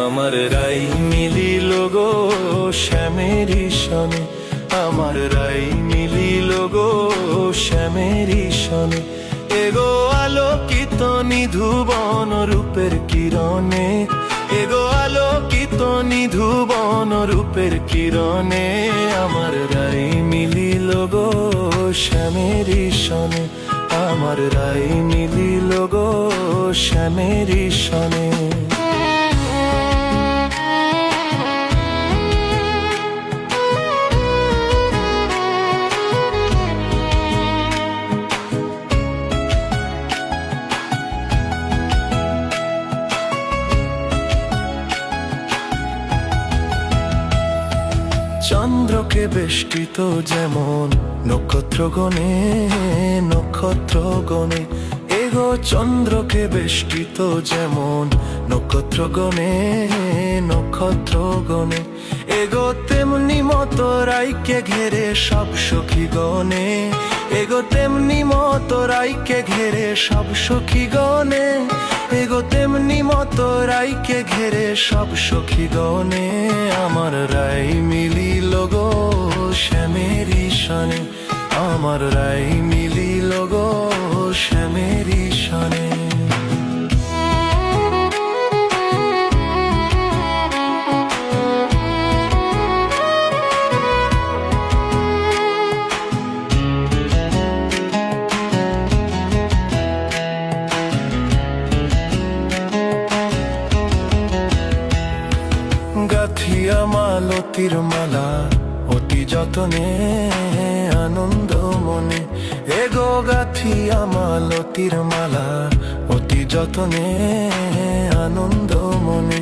আমার রাই মিলিল গো শ্যামের সনে আমার রাই মিলিল গো শ্যামের সনে এগো আলোকিত নিধুবন রূপের কিরণে। এগো আলোকিত নিধুবন রূপের কিরণে। আমার রাই মিলিল গো শ্যামের সনে আমার রাই মিলিল গো শ্যামের সনে চন্দ্রকে বেষ্টিত যেমন নক্ষত্র গণে নক্ষত্র গণে। এগো চন্দ্রকে বেষ্টিত যেমন নক্ষত্র গণে নক্ষত্র গণে। এগো তেমনি মতো রাইকে ঘেরে সব সখী গণে। এগো তেমনি মতো রাইকে ঘেরে সব সখী গণে। এগো তেমনি মতো রাইকে ঘেরে সব সখী গণে। আমার রাই মিলিল গো সনে আমার রাই মিলিল গো শ্যামেরি সনে গাথিয়া মালতির মালা অতি যতনে আনন্দ মনে। এগো গাথিয়া মালতির মালা। অতি যতনে আনন্দ মনে।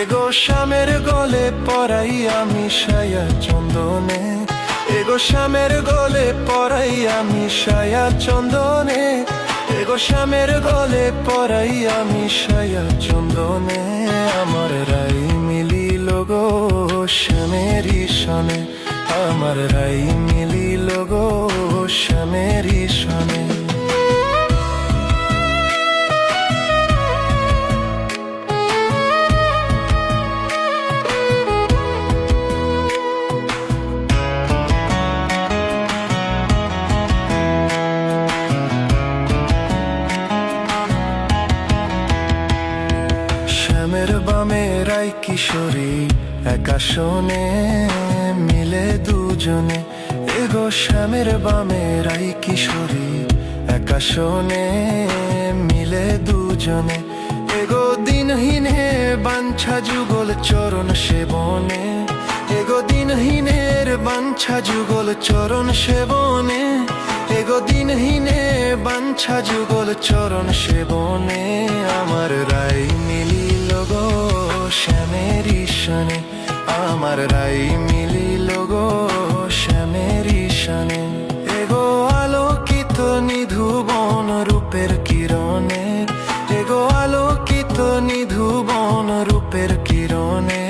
এগো শ্যামের গলে পরাই আমি সায়া চন্দনে। এগো শ্যামের গলে পরাই আমি সায়া চন্দনে। এগো শ্যামের গলে পরাই আমি সায়া চন্দনে। আমার রাই মিলিল গো শ্যামের সনে আমার রাই মিলিল গো শ্যামের সনে। শ্যামের বামে রাই কিশোরী একা শোনে। মিলে দুজনে, এগো শ্যামের বামে রাই কিশোরী, একা শোনে, মিলে দুজনে। এগো দিনহীনে বাঞ্ছা যুগল চরণ সেবনে, এগো দিনহীনের বাঞ্ছা যুগল চরণ সেবনে, এগো দিনহীনে বাঞ্ছা যুগল চরণ সেবনে। আমার রাই মিলিল গো শ্যামের সনে আমার রাই গো শ্যামের ঈশানে। এগো আলোকিত নিধুবন রূপের কিরণে। এগো আলোকিত নিধুবন রূপের কিরণে।